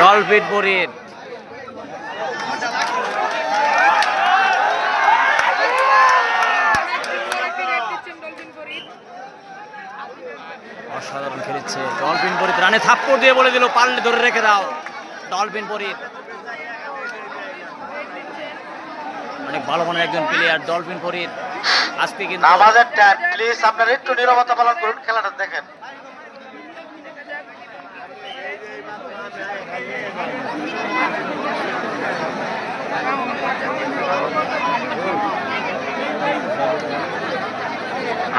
Dolphin পরিত অসাধারণ খেলেছে। Dolphin পরিত রানে থাপ্পড় দিয়ে বলে দিল পারলে ধরে রেখে দাও। ডলফিন পরিত অনেক ভালো মনের একজন প্লেয়ার ডলফিন পরিত আজকে কিন্তু আমাদের প্লিজ আপনারা একটু নিরবতা পালন করুন, খেলাটা দেখেন।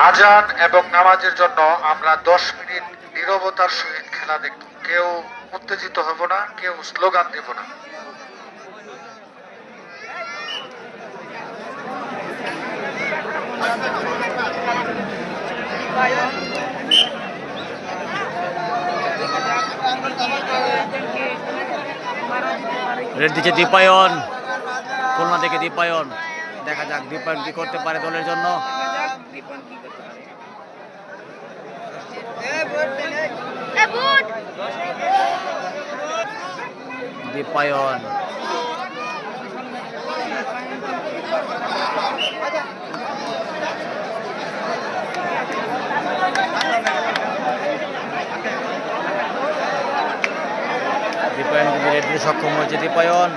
আজান এবং নামাজের জন্য আমরা দশ মিনিট নিরবতার সহিত খেলা দেখব। কেউ উত্তেজিত হব না, কেউ স্লোগান দেব না। রেড দীপায়ন, খুলনা থেকে দীপায়ন। দেখা যাক দীপায়ন কি করতে পারে দলের জন্য। দীপায়ন। দীপায়ন কিন্তু রেড সক্ষম হয়েছে দীপায়ন।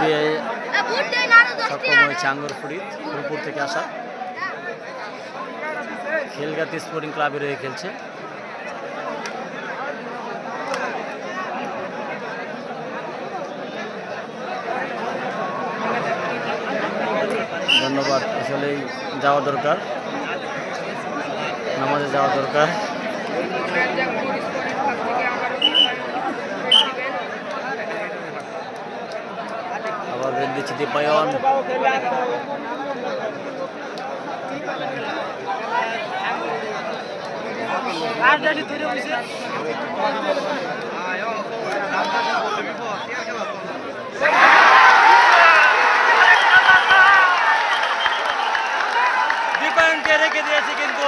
দিয়ে সক্ষম হয়েছে ফুলপুর থেকে আসা। খেলগাতি স্পোর্টিং ক্লাবের হয়ে খেলছে। ধন্যবাদ আসলেই যাওয়া দরকার। নামাজে যাওয়া দরকার। আবার রেড দিচ্ছে দীপায়ন। দীপায়নকে রেখে দিয়েছে কিন্তু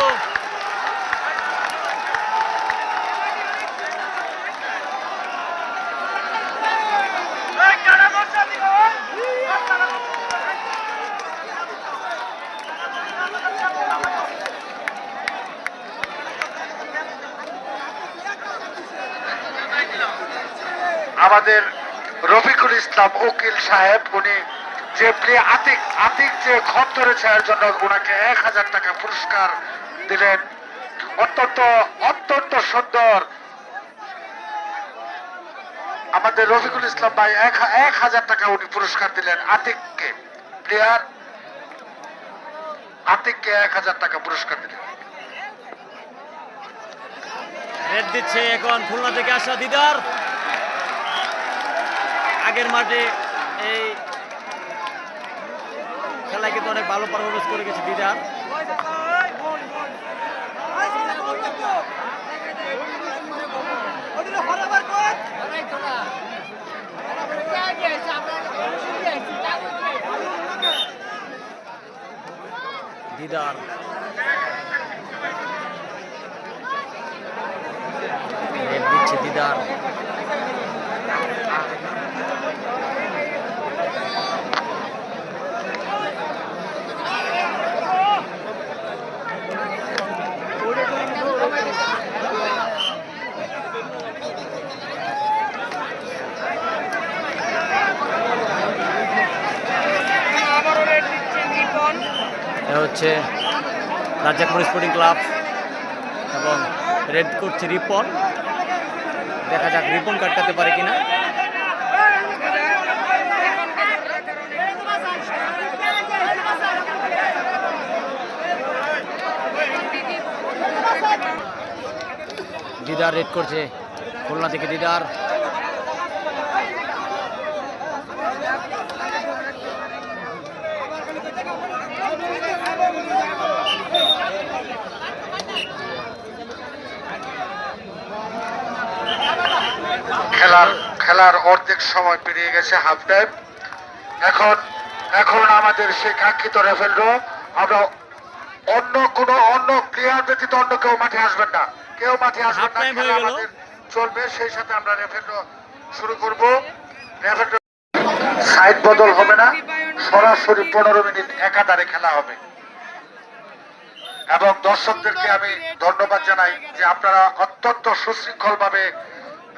আমাদের রফিকুল ইসলাম উকিল সাহেব, উনি যে আতিক আতিক যে খত ধরেছে এর জন্য ওনাকে এক হাজার টাকা পুরস্কার দিলেন। অত্যন্ত অত্যন্ত সুন্দর। আমাদের রফিকুল ইসলাম ভাই এক হাজার টাকা উনি পুরস্কার দিলেন আতিককে। প্লেয়ার, আতিককে এক হাজার টাকা পুরস্কার দিলেন। রেড দিচ্ছে এখন খুলনা থেকে আসা দিদার। আগের মাঠে এই খেলায় কিন্তু অনেক ভালো পারফরমেন্স করে গেছে দিদার রেড দিচ্ছে দিদার এ হচ্ছে রাজ্জাকপুর স্পোর্টিং ক্লাব এবং রেড করছে রিপন দেখা যাক রিপন কাটকাতে পারে কিনা। দিদার রেড করছে খুলনা থেকে দিদার। খেলার খেলার অর্ধেক সময় পেরিয়ে গেছে হাফ টাইম এখন এখন আমাদের সেই কাঙ্ক্ষিত রেফেলরো আমরা অন্য কোনো অন্য প্লেয়ার ব্যতীত অন্য কেউ মাঠে আসবেন না। কেউ মাঠে আসবেন না খেলা আমাদের চলবে সেই সাথে আমরা রেফেলরো শুরু করব। রেফেলরো সাইড বদল হবে না সরাসরি পনেরো মিনিট একাধারে খেলা হবে। এবং দর্শকদেরকে আমি ধন্যবাদ জানাই যে আপনারা অত্যন্ত সুশৃঙ্খল ভাবে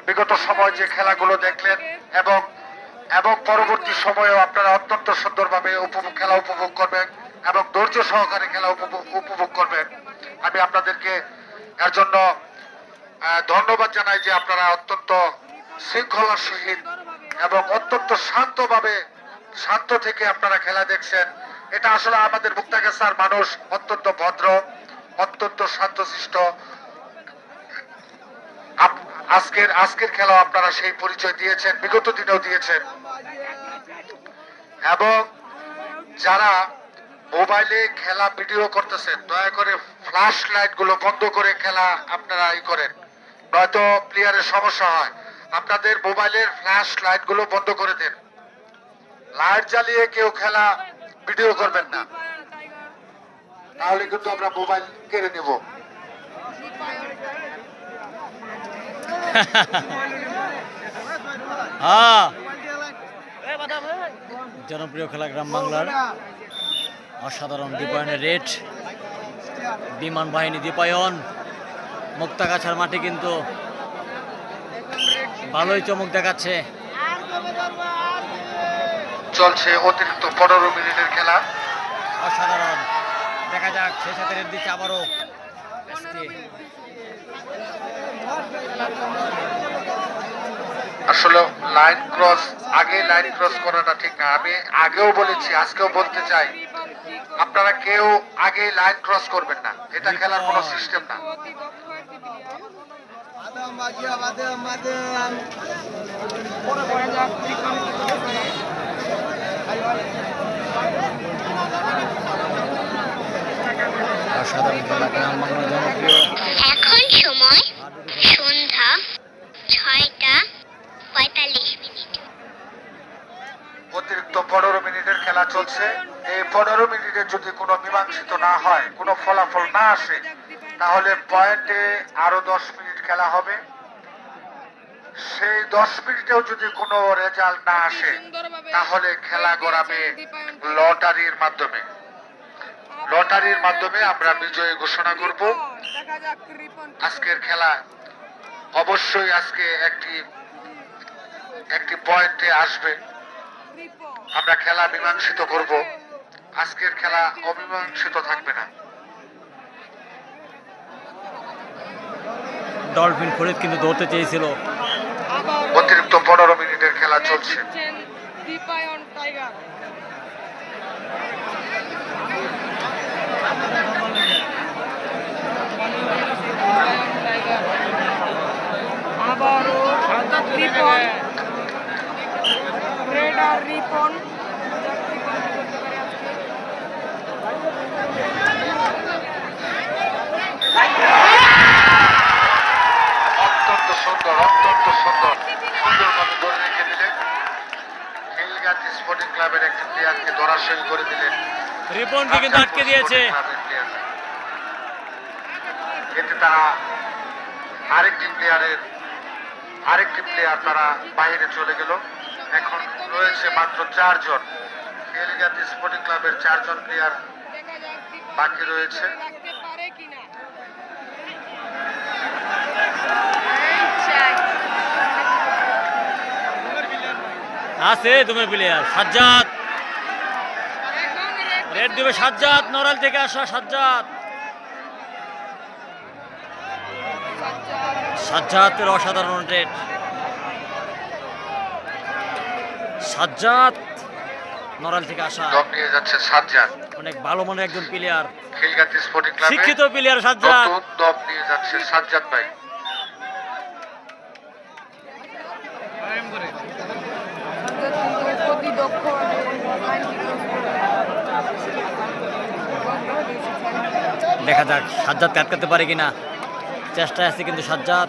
বিগত সময় যে খেলাগুলো দেখলেন এবং এবং পরবর্তী সময়েও আপনারা অত্যন্ত সুন্দরভাবে উপভোগ, খেলা উপভোগ করবেন এবং ধৈর্য সহকারে খেলা উপভোগ করবেন। আমি আপনাদেরকে এর জন্য ধন্যবাদ জানাই যে আপনারা অত্যন্ত শৃঙ্খলার সহিত এবং অত্যন্ত শান্তভাবে, শান্ত থেকে আপনারা খেলা দেখছেন। এটা আসলে আমাদের মুক্তাগাছার মানুষ অত্যন্ত ভদ্র, অত্যন্ত শান্তশিষ্ট। আজকের আজকের খেলা আপনারা সেই পরিচয় দিয়েছেন, বিগত দিনেও দিয়েছেন। এবং যারা মোবাইলে খেলা ভিডিও করতেছেন, দয়া করে ফ্ল্যাশ লাইটগুলো বন্ধ করে খেলা আপনারা ই করেন। নয়তো প্লেয়ারের সমস্যা হয়। আপনাদের মোবাইলের ফ্ল্যাশ লাইটগুলো বন্ধ করে দেন। লাইট জ্বালিয়ে কেউ খেলা ভিডিও করবেন না। তাহলে কিন্তু আমরা মোবাইল কেড়ে নেব। জনপ্রিয় খেলা গ্রাম বাংলার অসাধারণ দীপায়নের রেট। বিমান বাহিনী দীপায়ন। মুক্তাগাছার মাঠে কিন্তু ভালোই চমক দেখাচ্ছে। চলছে অতিরিক্ত পনেরো মিনিটের খেলা। অসাধারণ। দেখা যাক সেই সাথে রেট দিচ্ছে আবারও আসলে লাইন ক্রস আগে লাইন ক্রস করাটা ঠিক না। আমি আগেও বলেছি, আজকেও বলতে চাই, আপনারা কেউ আগে লাইন ক্রস করবেন না। এটা খেলার কোনো সিস্টেম না। জনপ্রিয় এখন সময় সন্ধ্যা ছয়টা পঁয়তাল্লিশ মিনিট অতিরিক্ত পনেরো মিনিটের খেলা চলছে। এই পনেরো মিনিটে যদি কোনো মীমাংসিত না হয়, কোনো ফলাফল না আসে, তাহলে পয়েন্টে আরও দশ মিনিট খেলা হবে। সেই দশ মিনিটেও যদি কোনো রেজাল্ট না আসে, তাহলে খেলা গড়াবে লটারির মাধ্যমে। লটারির মাধ্যমে আমরা বিজয়ী ঘোষণা করব। আজকের খেলা অবশ্যই আজকে একটি একটি পয়েন্টে আসবে। আমরা খেলা মীমাংসিত করব। আজকের খেলা অমীমাংসিত থাকবে না। ডলফিন ফরিদ কিন্তু ধরতে চেয়েছিল। অতিরিক্ত পনেরো মিনিটের খেলা চলছে। দীপায়ন টাইগার আবারও রিপন রিপন। অত্যন্ত সুন্দর অত্যন্ত সুন্দর। সুন্দরভাবে ধরে রেখে দিলেন। খিলগাত স্পোর্টিং ক্লাবের একটি প্লেয়ারকে ধরাশয়ী করে দিলেন। রিপনকে কিন্তু আটকে দিয়েছে। এতে তারা আরেকটি প্লেয়ারের আরেকটি প্লেয়ার তারা বাইরে চলে গেল। এখন রয়েছে মাত্র চারজন। খিলগাত স্পোর্টিং ক্লাবের চারজন প্লেয়ার বাকি রয়েছে। আছে তুমি প্লেয়ার সাজ্জাদ। রেড দিবে সাজ্জাদ নরাল থেকে আসা সাজ্জাদ। সাজ্জাদের অসাধারণ রেড। সাজ্জাদ নরাল থেকে আসা। নিয়ে যাচ্ছে সাজ্জাদ। অনেক ভালো মনের একজন প্লেয়ার খিলগাত স্পোর্টিং ক্লাবে শিক্ষিত প্লেয়ার সাজ্জাদ। দম নিয়ে যাচ্ছে সাজ্জাদ ভাই। দেখা যাক সাজ্জাদকে আটকাতে পারে কিনা। চেষ্টায় আছে কিন্তু সাজ্জাদ।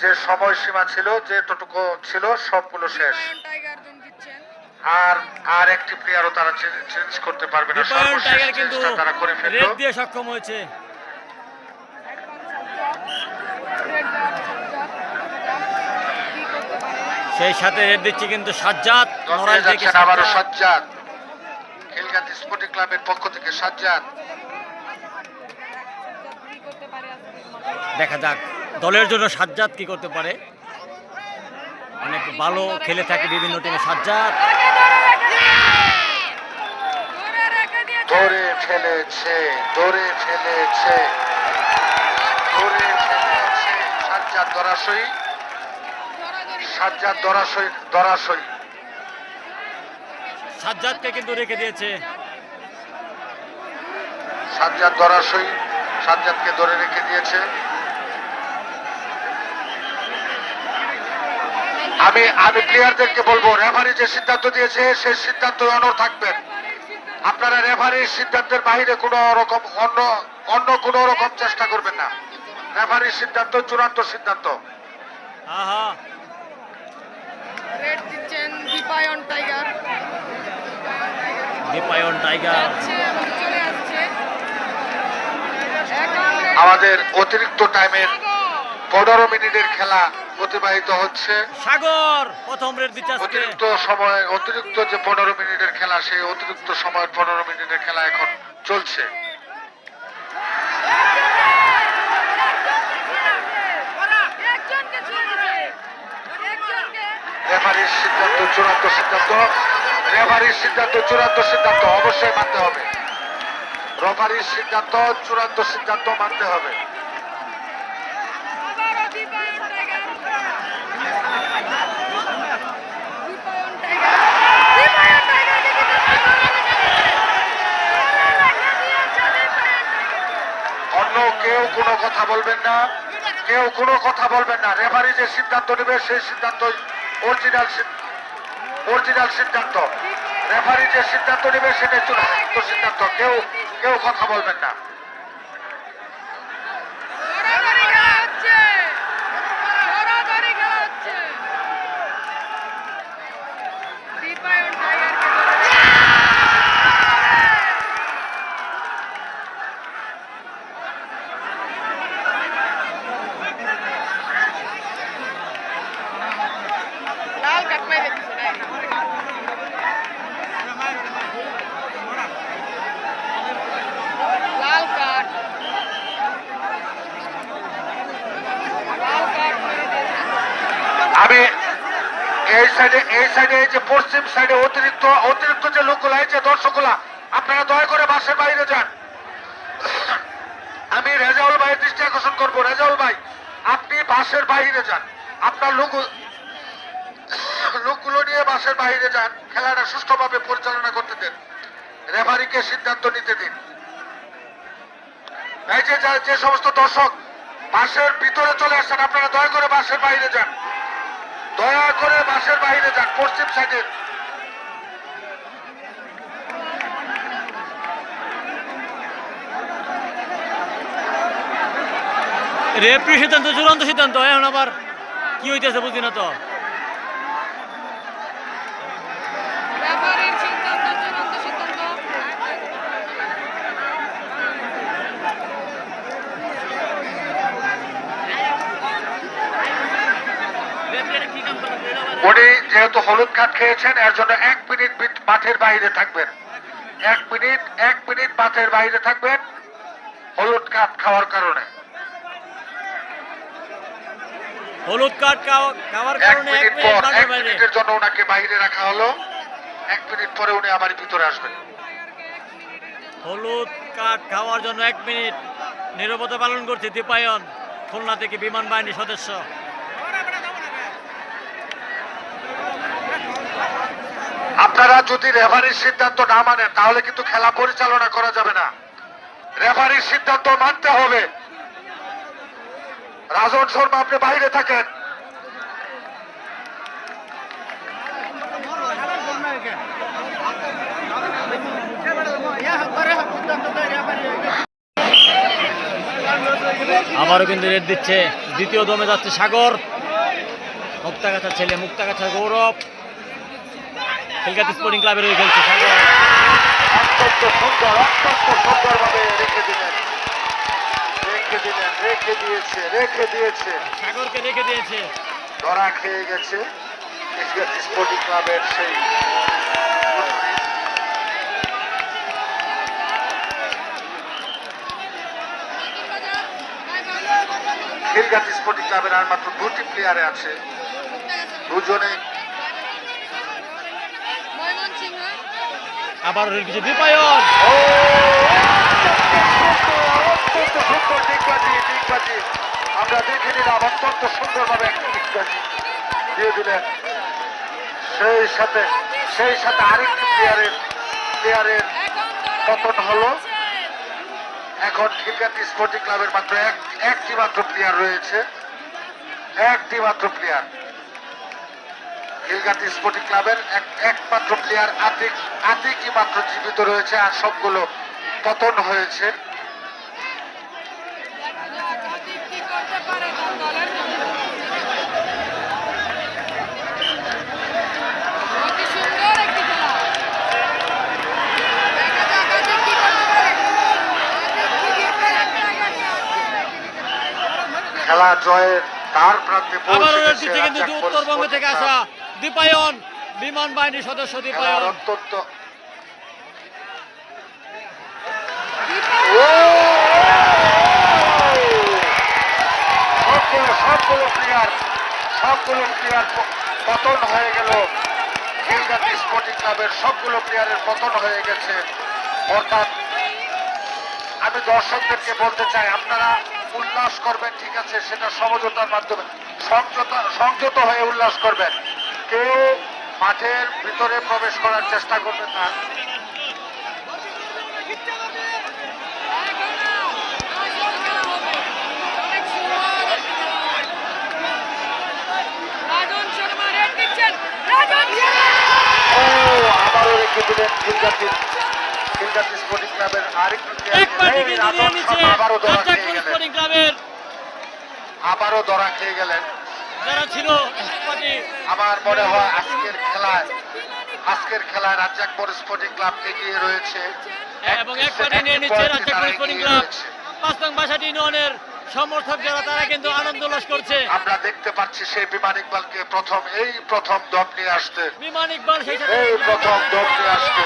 যে সময়সীমা ছিল যেটুকু ছিল সবগুলো শেষ। আর আর একটি প্লেয়ারও তারা চেঞ্জ করতে পারবে না। সর্বশেষ টাইগার কিন্তু চেঞ্জটা তারা করে রেড ফেলল। দিয়ে সক্ষম হয়েছে। সেই সাথে রেড দিচ্ছে কিন্তু সাজ্জাদ। নড়াইল থেকে আবারও সাজ্জাদ। খিলগাতি স্পোর্টিং ক্লাবের পক্ষ থেকে সাজ্জাদ। দেখা যাক। দলের জন্য সাজ্জাদ কি করতে পারে? অনেক ভালো খেলে থাকে বিভিন্ন টিমে সাজ্জাদ। ধরে ফেলেছে ধরে ফেলেছে ধরে ফেলেছে সাজ্জাদ দরাসই ধরাধরি সাজ্জাদ দরাসই দরাসই সাজ্জাদকে কিন্তু রেখে দিয়েছে। সাজ্জাদ দরাসই সাজ্জাদকে ধরে রেখে দিয়েছে। আমি আমি প্লেয়ারদেরকে বলব রেফারি যে সিদ্ধান্ত দিয়েছে সেই সিদ্ধান্ত অনর থাকবেন আপনারা রেফারির সিদ্ধান্তের বাইরে কোনো রকম অন্য অন্য কোনো রকম চেষ্টা করবেন না। রেফারির সিদ্ধান্ত চূড়ান্ত সিদ্ধান্ত। রেড দিচ্ছেন দীপায়ন টাইগার দীপায়ন টাইগার আমাদের অতিরিক্ত টাইমের পনেরো মিনিটের খেলা অতিবাহিত হচ্ছে। সাগর প্রথম রেড দিচ্ছে অতিরিক্ত সময় অতিরিক্ত যে পনেরো মিনিটের খেলা সেই অতিরিক্ত সময় পনেরো মিনিটের খেলা এখন চলছে। রেফারির সিদ্ধান্ত চূড়ান্ত সিদ্ধান্ত। রেফারির সিদ্ধান্ত চূড়ান্ত সিদ্ধান্ত অবশ্যই মানতে হবে। রেফারির সিদ্ধান্ত চূড়ান্ত সিদ্ধান্ত মানতে হবে আবারও Dipayan tiger Dipayan tiger Dipayan tiger অন্য কেউ কোনো কথা বলবেন না, কেউ কোনো কথা বলবেন না। রেফারি যে সিদ্ধান্ত নেবে, সেই সিদ্ধান্ত অরিজিনাল অরিজিনাল সিদ্ধান্ত। রেফারি যে সিদ্ধান্ত নেবে, সেটাই চূড়ান্ত সিদ্ধান্ত। কেউ কেউ কথা বলবেন না ধরাধরি খেলা হচ্ছে ধরাধরি খেলা হচ্ছে দীপায়ন টাইগারকে ধরে লাল কাট মেরে দিছে নাই লাল কাট লাল কাট মেরে দিয়েছে আমি এই সাইডে এই সাইডে এই যে পশ্চিম সাইডে অতিরিক্ত অতিরিক্ত যে লোকগুলো যে দর্শকগুলা, আপনারা দয়া করে বাসের বাইরে যান। আমি রেজাউল ভাইয়ের দৃষ্টি আকর্ষণ করব। রেজাউল ভাই, আপনি বাসের বাইরে যান। আপনার লোক লোকগুলো নিয়ে বাসের বাইরে যান। খেলাটা সুষ্ঠুভাবে পরিচালনা করতে দেন। রেফারিকে সিদ্ধান্ত নিতে দিন। এই যে যে সমস্ত দর্শক, বাসের ভিতরে চলে আসছেন, আপনারা দয়া করে বাসের বাইরে যান। দয়া করে বাসের বাইরে যান, পশ্চিম সাইডে। রেফরি সিদ্ধান্ত চূড়ান্ত সিদ্ধান্ত এখন আবার কি হইতেছে বুঝি না তো? উনি যেহেতু হলুদ কার্ড খেয়েছেন এর জন্য এক মিনিট মাঠের বাইরে থাকবেন। এক মিনিট এক মিনিট মাঠের বাইরে থাকবেন হলুদ কার্ড খাওয়ার কারণে। হলুদ কার্ড খাওয়ার কারণে এক মিনিটের জন্য ওনাকে বাইরে রাখা হলো। এক মিনিট পরে উনি আবার ভিতরে আসবেন। হলুদ কার্ড খাওয়ার জন্য এক মিনিট নিরবতা পালন করছে দীপায়ন খুলনা থেকে বিমান বাহিনী সদস্য। আপনারা যদি রেফারির সিদ্ধান্ত না মানেন তাহলে কিন্তু খেলা পরিচালনা করা যাবে না। রেফারির সিদ্ধান্ত মানতে হবে। রাজন শর্মা আপনি বাইরে থাকেন। আবারও কিন্তু রেড দিচ্ছে। দ্বিতীয় দমে যাচ্ছে সাগর। মুক্তাগাছার ছেলে মুক্তাগাছার গৌরব। খেলকাতি স্পোর্টিং ক্লাবের হয়ে খেলছে সাগর। অত্যন্ত সুন্দর অত্যন্ত সুন্দরভাবে রেখে দিলেন। রেখে দিলেন রেখে দিয়েছে রেখে দিয়েছে সাগরকে রেখে দিয়েছে ধরা খেয়ে গেছে স্পোর্টিং ক্লাবের সেই খিলগাত স্পোর্টিং ক্লাবের আর মাত্র দুটি প্লেয়ারে আছে দুজনে দিচ্ছে দীপায়ন ও অত্যন্ত সুন্দর ডিগবাজি ডিগবাজি আমরা দেখে নিলাম অত্যন্ত সুন্দরভাবে একটা ডিগবাজি দিয়ে দিলেন সেই সাথে সেই সাথে আরেকটি প্লেয়ারের প্লেয়ারের পতন হলো এখন খিলগাতি স্পোর্টিং ক্লাবের মাত্র এক একটি মাত্র প্লেয়ার রয়েছে একটি মাত্র প্লেয়ার খিলগাতি স্পোর্টিং ক্লাবের এক একমাত্র প্লেয়ার আতিক আতিকই মাত্র জীবিত রয়েছে আর সবগুলো পতন হয়েছে কি করতে পারে তার দলের জন্য অতি সুন্দর একটি খেলা দেখা যাক আতিক কি করতে পারে আতিক কি করতে পারে খেলা জয়ের তার প্রান্তে আবারও কিন্তু উত্তরবঙ্গ থেকে আসা দীপায়ন বিমান বাহিনীর সদস্য দীপায়ন। অত্যন্ত সবগুলো সবগুলো প্লেয়ার সবগুলো প্লেয়ার পতন হয়ে গেল। খিলগাতি স্পোর্টিং ক্লাবের সবগুলো প্লেয়ারের পতন হয়ে গেছে। অর্থাৎ আমি দর্শকদেরকে বলতে চাই আপনারা উল্লাস করবেন ঠিক আছে সেটা সমঝোতার মাধ্যমে। সংযত সংযত হয়ে উল্লাস করবেন। কেউ মাঠের ভিতরে প্রবেশ করার চেষ্টা করবেন না। রাজন শর্মা রেড দিচ্ছেন রাজন ও আবারও রেখে দিলেন খিলগাতি খিলগাতি স্পোর্টিং ক্লাবের আরেকটি ক্লাবের আবারও ধরা খেয়ে গেলেন। যারা ছিল আমার মনে হয় আজকের খেলায় আজকের খেলায় রাজ্জাকপুর স্পোর্টিং ক্লাব এগিয়ে রয়েছে। এবং এক পার্টি নিয়ে নিচ্ছে রাজ্জাকপুর স্পোর্টিং ক্লাব পাঁচতং বাসাটি ইউনিয়নের সমর্থক যারা তারা কিন্তু আনন্দ উল্লাস করছে। আমরা দেখতে পাচ্ছি সেই বিমান ইকবালকে প্রথম এই প্রথম দম নিয়ে আসতে। বিমান ইকবাল সেই এই প্রথম দম নিয়ে আসতে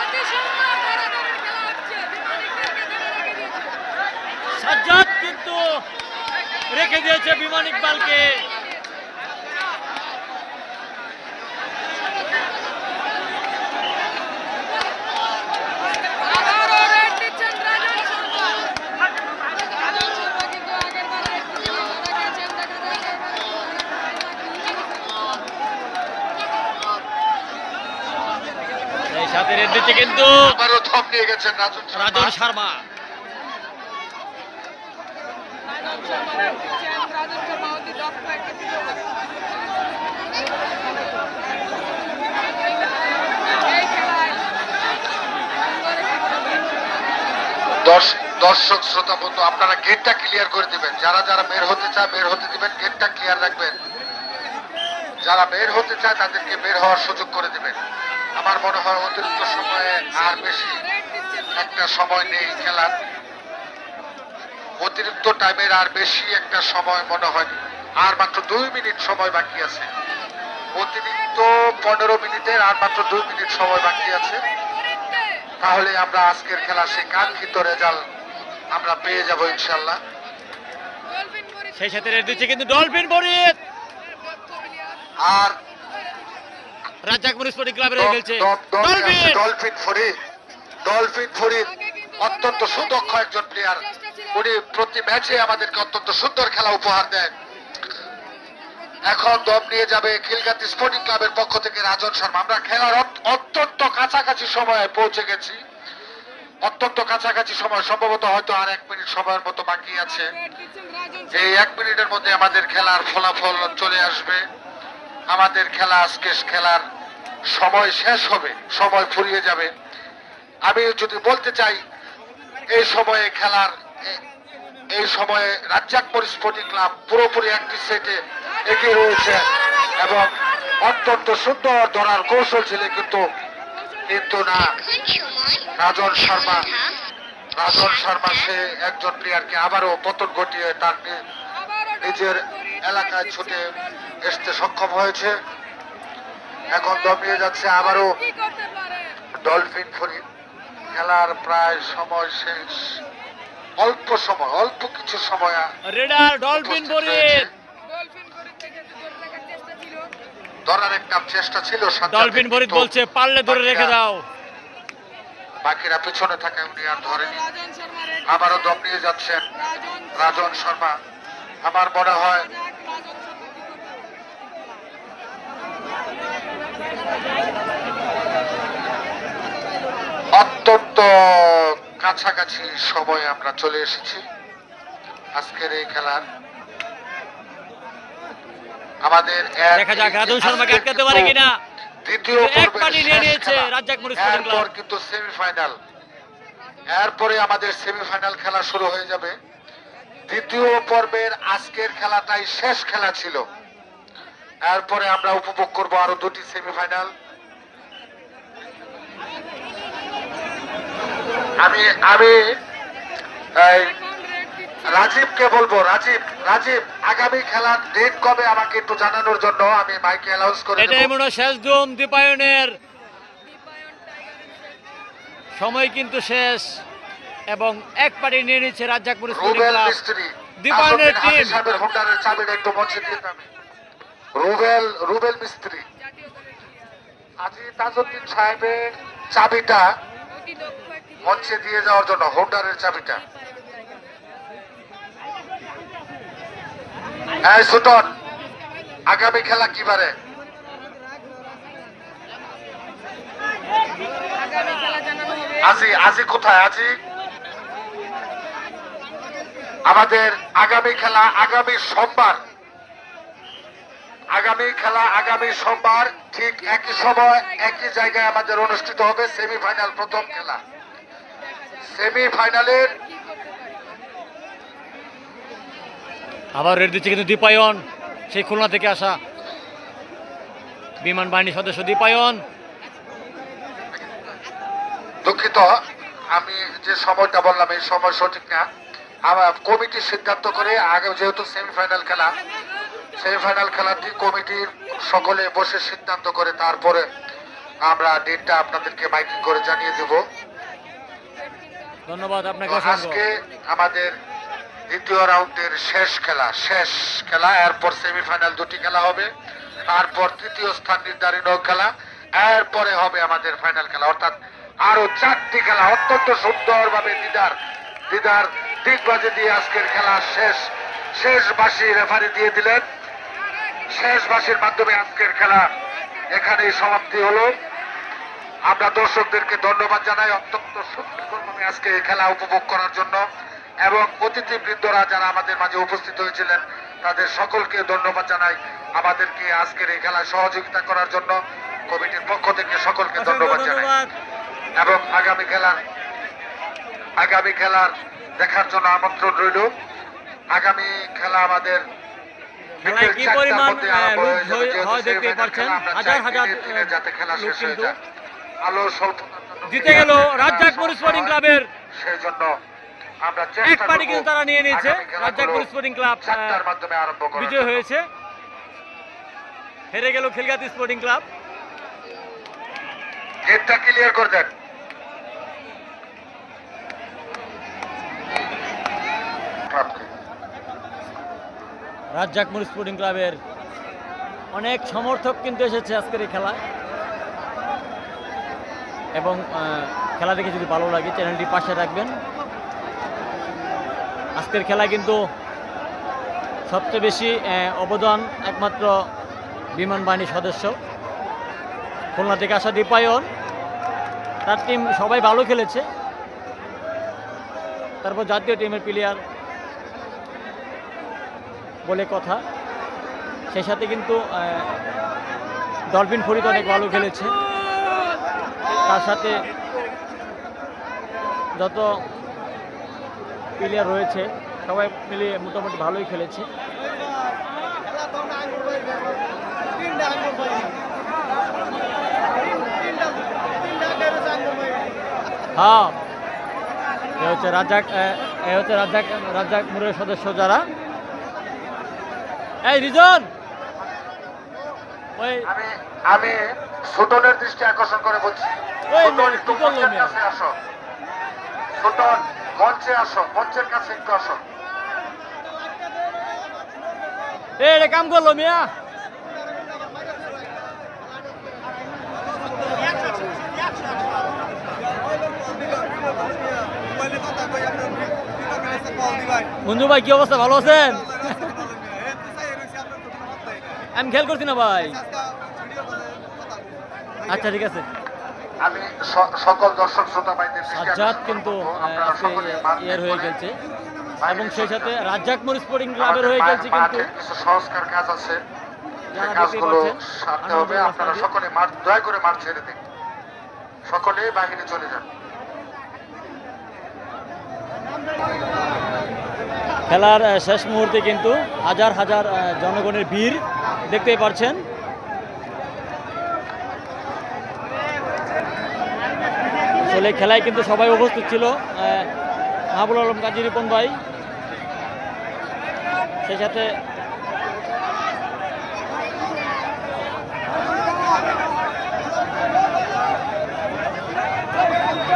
অতি সুন্দর ধরাধরের খেলা হচ্ছে বিমানিকদেরকে ধরে রেখে দিয়েছে সাজ্জাদ কিন্তু রেখে দিয়েছে বিমান ইকবালকে কিন্তু সাথে রেড দিচ্ছে আবারও নিয়ে গেছেন রাজন শর্মা। রাজন শর্মা রাজন শর্মা রেড দিচ্ছেন রাজন শর্মা অতি দক্ষ একটি player। এই খেলায় সুন্দর একটি খেলা। দর্শ- দর্শক, শ্রোতা, বন্ধু, আপনারা গেটটা ক্লিয়ার করে দিবেন। যারা যারা বের হতে চায়, বের হতে দিবেন গেটটা ক্লিয়ার রাখবেন। যারা বের হতে চায়, তাদেরকে বের হওয়ার সুযোগ করে দিবেন। আমার মনে হয় অতিরিক্ত সময়ে আর বেশি একটা সময় নেই খেলার। অতিরিক্ত টাইমের আর বেশি একটা সময় মনে হয় আর মাত্র দুই মিনিট সময় বাকি আছে। অতিরিক্ত পনেরো মিনিটের আর মাত্র দুই মিনিট সময় বাকি আছে। তাহলে আমরা আজকের খেলা সেই কাঙ্ক্ষিত রেজাল্ট আমরা পেয়ে যাব ইনশাল্লাহ সেই সাথে রেড দিচ্ছে কিন্তু ডলফিন বরিত আর রাজ্জাকপুর স্পোর্টিং ক্লাবের হয়ে খেলছে dol- dol- dolphin! Dolphin Farid dolphin Farid অত্যন্ত সুদক্ষ একজন প্লেয়ার উনি প্রতি ম্যাচে আমাদেরকে অত্যন্ত সুন্দর খেলা উপহার দেন। এখন দম নিয়ে যাবে খিলগাতি স্পোর্টিং ক্লাবের পক্ষ থেকে রাজন শর্মা। আমরা খেলার অত্যন্ত কাছাকাছি সময়ে পৌঁছে গেছি। অত্যন্ত কাছাকাছি সময়, সম্ভবত হয়তো আর এক মিনিট সময়ের মতো বাকি আছে। এই এক মিনিটের মধ্যে আমাদের খেলার ফলাফল চলে আসবে। আমাদের খেলা আজকে খেলার সময় শেষ হবে, সময় ফুরিয়ে যাবে। আমি যদি বলতে চাই, এই সময়ে খেলার এই সময়ে রাজ্জাকপুর স্পোর্টিং ক্লাব পুরোপুরি একটি সেটে এগিয়ে রয়েছে এবং অত্যন্ত সুন্দর ধরার কৌশল ছিল কিন্তু কিন্তু না। রাজন শর্মা রাজন শর্মা সে একজন প্লেয়ারকে আবারও পতন ঘটিয়ে তার নিজের এলাকায় ছুটে আসতে সক্ষম হয়েছে। এখন দমিয়ে যাচ্ছে আবারও ডলফিন ফরি। খেলার প্রায় সময় শেষ। অল্প সময় অল্প কিছু সময় রেডার ডলফিন উপস্থিত বরিদ রয়েছে। ডলফিন করে থেকে ধরে রাখার চেষ্টা ছিল। ধরার একটা চেষ্টা ছিল ডলফিন বরিদ কিন্তু বলছে পারলে ধরে রেখে দাও। বাকিরা পিছনে থাকে উনি আর ধরেনি। রাজন আবারও দম নিয়ে যাচ্ছেন। রাজন শর্মা। আমার মনে হয়? অত্যন্ত কাছাকাছি সময়ে আমরা চলে এসেছি। আজকের এই খেলার। আমাদের দেখা যাক রাজন শর্মাকে আটকাতে পারে কিন্তু কিনা। দ্বিতীয় এক পানি নিয়ে নিয়েছে রাজ্জাক মুনিশ এরপর কিন্তু সেমিফাইনাল। এরপরে আমাদের সেমিফাইনাল খেলা শুরু হয়ে যাবে। দ্বিতীয় পর্বের আজকের খেলাটাই শেষ খেলা ছিল। এরপরে আমরা উপভোগ করব আরও দুটি সেমিফাইনাল। আমি আমি রাজীবকে বলব রাজীব রাজীব আগামী খেলার ডেট কবে আমাকে একটু জানানোর জন্য আমি মাইকে অ্যানাউন্স করে এটাই মনে শেষ দুম দীপায়নের সময় কিন্তু শেষ এবং এক পাটি নিয়ে নিচ্ছে মিস্ত্রি দীপায়নের টিম। হোন্ডারের চাবিটা একটু মঞ্চে দিয়ে আমি রুবেল রুবেল মিস্ত্রি। আজি তাজউদ্দিন সাহেবের চাবিটা মঞ্চে দিয়ে যাওয়ার জন্য হোন্ডারের চাবিটা। এই সুটন আগামী খেলা কিবারে আজি আজি কোথায়? আজি আমাদের আগামী খেলা, আগামী সোমবার। আগামী খেলা, আগামী সোমবার, ঠিক একই সময়, একই জায়গায় আমাদের অনুষ্ঠিত হবে সেমিফাইনাল প্রথম খেলা। সেমিফাইনালের আবার রেড দিচ্ছে কিন্তু দীপায়ন। সেই খুলনা থেকে আসা বিমান বাহিনীর সদস্য দীপায়ন। দুঃখিত আমি যে সময়টা বললাম এই সময় সঠিক না। আমার কমিটি সিদ্ধান্ত করে আগে যেহেতু সেমিফাইনাল খেলা সেমিফাইনাল খেলাটি কমিটির সকলে বসে সিদ্ধান্ত করে তারপরে আমরা ডেটটা আপনাদেরকে মাইকিং করে জানিয়ে দেব। ধন্যবাদ আপনাকে আজকে আমাদের দ্বিতীয় রাউন্ডের শেষ খেলা শেষ খেলা এরপর সেমিফাইনাল দুটি খেলা হবে তারপর তৃতীয় স্থান নির্ধারিত খেলা এরপরে হবে আমাদের ফাইনাল খেলা। অর্থাৎ আরও চারটি খেলা অত্যন্ত সুন্দরভাবে দিদার দিদার দিগবাজে দিয়ে আজকের খেলা শেষ শেষ বাসি রেফারি দিয়ে দিলেন। শেষ বাসির মাধ্যমে আজকের খেলা এখানেই সমাপ্তি হলো। আমরা দর্শকদেরকে ধন্যবাদ জানাই। অত্যন্ত সুন্দরভাবে আজকে এই খেলা উপভোগ করার জন্য এবং অতিথিবৃন্দরা যারা আমাদের মাঝে উপস্থিত হয়েছিলেন তাদের সকলকে ধন্যবাদ জানাই আমাদেরকে আজকের এই খেলায় সহযোগিতা করার জন্য। কমিটির পক্ষ থেকে সকলকে ধন্যবাদ জানাই। এবং আগামী খেলার আগামী খেলার দেখার জন্য আমন্ত্রণ রইল। আগামী খেলা আমাদের কি পরিমাণ, লোক হয়- হাজার হাজার, যাতে খেলা শেষ হয়ে যায়। জিতে গেল রাজ্জাকপুর স্পোর্টিং ক্লাবের। সেই জন্য আমরা এক চেষ্টা পাটি কিন্তু তারা নিয়ে নিয়েছে। খেলাগুলো স্পোর্টিং ক্লাব মাধ্যমে আরম্ভ বিজয় হয়েছে। হেরে গেল খিলগাতি স্পোর্টিং ক্লাব। গেটটা ক্লিয়ার করে দেন। ক্লাবকে। রাজ্জাকপুর স্পোর্টিং ক্লাবের অনেক সমর্থক কিন্তু এসেছে আজকের এই খেলায়। এবং খেলা দেখে যদি ভালো লাগে, চ্যানেলটি পাশে রাখবেন। আজকের খেলা কিন্তু সবচেয়ে বেশি অবদান একমাত্র বিমান বাহিনীর সদস্য। খুলনা থেকে আসা দীপায়ন, তার টিম সবাই ভালো খেলেছে। তারপর জাতীয় টিমের প্লেয়ার বলে কথা। সেই সাথে কিন্তু ডলফিন ফরিদ অনেক ভালো খেলেছে। তার সাথে যত প্লেয়ার রয়েছে সবাই মিলে মোটামুটি ভালোই খেলেছে। হ্যাঁ এ হচ্ছে রাজ্জাক আহ, এ হচ্ছে রাজ্জাক রাজ্জাক মুরের সদস্য যারা। এই রিজন! ওই আমি আমি সুটনের দৃষ্টি আকর্ষণ করে বলছি। কাছে আসো। সুটন মঞ্চে আসো মঞ্চের কাছে একটু আসো। এ এটা কাম করল মিয়া? মঞ্জু ভাই কি অবস্থা? ভালো আছেন? আমি খেয়াল করছি না ভাই। আচ্ছা ঠিক আছে। আমি সকল দর্শক শ্রোতা ভাইদের সাজ্জাদ কিন্তু মাঠ ইয়ের হয়ে গেছে। এবং সেই সাথে রাজ্জাক মোর স্পোর্টিং ক্লাবের হয়ে গেছে কিন্তু কিছু সংস্কার কাজ আছে। সেই কাজগুলো সারতে হবে। আপনারা সকলে মাঠ দয়া করে মাঠ ছেড়ে দিন। সকলে বাহিরে চলে যান। খেলার শেষ মুহূর্তে কিন্তু হাজার হাজার জনগণের ভিড় দেখতেই পাচ্ছেন আসলে খেলায় কিন্তু সবাই উপস্থিত ছিল। মাহবুল আলম কাজী রিপন ভাই। সেই সাথে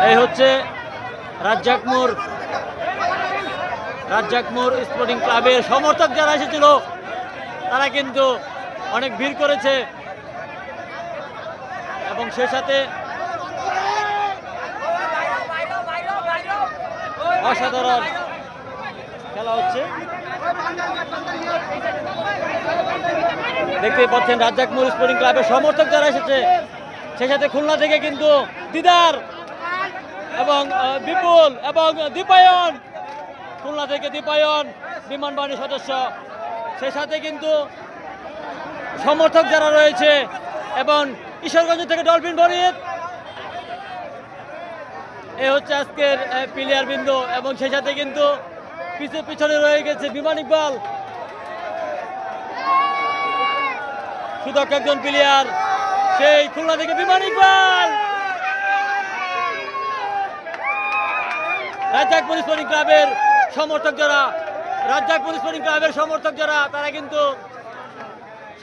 এই হচ্ছে রাজ্জাকমুর রাজ্জাকমুর স্পোর্টিং ক্লাবের সমর্থক যারা এসেছিল, তারা কিন্তু অনেক ভিড় করেছে। এবং সেই সাথে অসাধারণ খেলা হচ্ছে। দেখতেই পাচ্ছেন রাজ্জাক রাজ্জাকমুর স্পোর্টিং ক্লাবের সমর্থক যারা এসেছে সেই সাথে খুলনা থেকে কিন্তু দিদার এবং বিপুল এবং দীপায়ন। খুলনা থেকে দীপায়ন, বিমান বাহিনীর সদস্য। সেই সাথে কিন্তু সমর্থক যারা রয়েছে এবং ঈশ্বরগঞ্জ থেকে ডলফিন বরিত এ হচ্ছে আজকের প্লেয়ার বিন্দু এবং সেই সাথে কিন্তু পিছু পিছনে রয়ে গেছে বিমান ইকবাল। সুদক্ষ একজন প্লেয়ার, সেই খুলনা থেকে বিমান ইকবাল। রাজ্জাকপুর স্পোর্টিং ক্লাবের সমর্থক যারা রাজ্জাকপুর স্পোর্টিং ক্লাবের সমর্থক যারা, তারা কিন্তু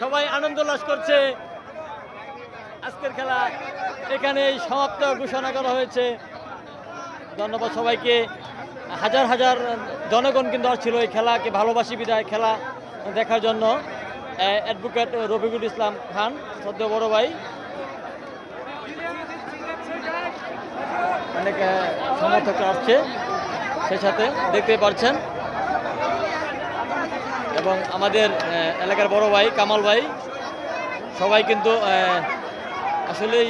সবাই আনন্দ উল্লাস করছে। আজকের খেলা এখানেই সমাপ্ত, ঘোষণা করা হয়েছে। ধন্যবাদ সবাইকে। হাজার হাজার জনগণ কিন্তু ছিল এই খেলাকে ভালোবাসি বিদায় খেলা দেখার জন্য। অ্যাডভোকেট রফিকুল ইসলাম খান সদ্য বড় ভাই। অনেক সমর্থক আসছে সেই সাথে দেখতে পাচ্ছেন এবং আমাদের এলাকার বড় ভাই কামাল ভাই, সবাই কিন্তু আসলেই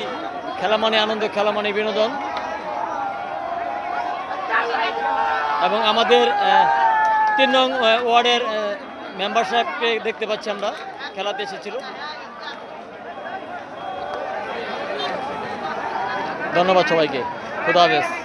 খেলা মানে আনন্দ, খেলা মানে বিনোদন। এবং আমাদের তিন নং ওয়ার্ডের মেম্বার সাহেবকে দেখতে পাচ্ছি আমরা, খেলাতে এসেছিল। ধন্যবাদ সবাইকে। খুদা হাফেজ।